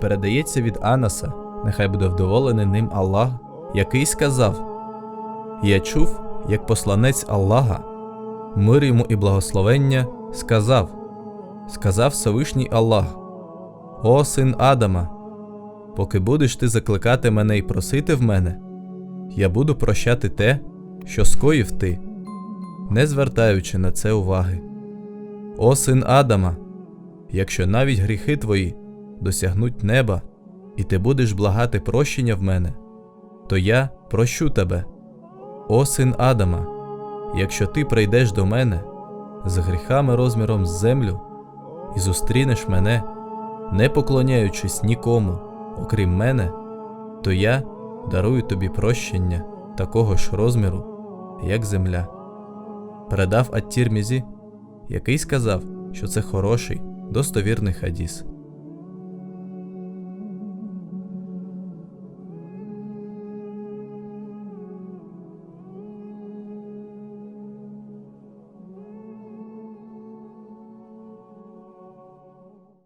передається від Анаса, нехай буде вдоволений ним Аллах, який сказав: Я чув, як посланець Аллаха, мир йому і благословення, сказав: Сказав Всевишній Аллах: О син Адама, поки будеш ти закликати мене і просити в мене, я буду прощати те, що скоїв ти, не звертаючи на це уваги. О син Адама, якщо навіть гріхи твої досягнуть неба, і ти будеш благати прощення в мене, то я прощу тебе. О син Адама, якщо ти прийдеш до мене з гріхами розміром з землю і зустрінеш мене, не поклоняючись нікому, окрім мене, то я дарую тобі прощення такого ж розміру, як земля. Передав Ат-Тірмізі, який сказав, що це хороший, достовірний хадіс.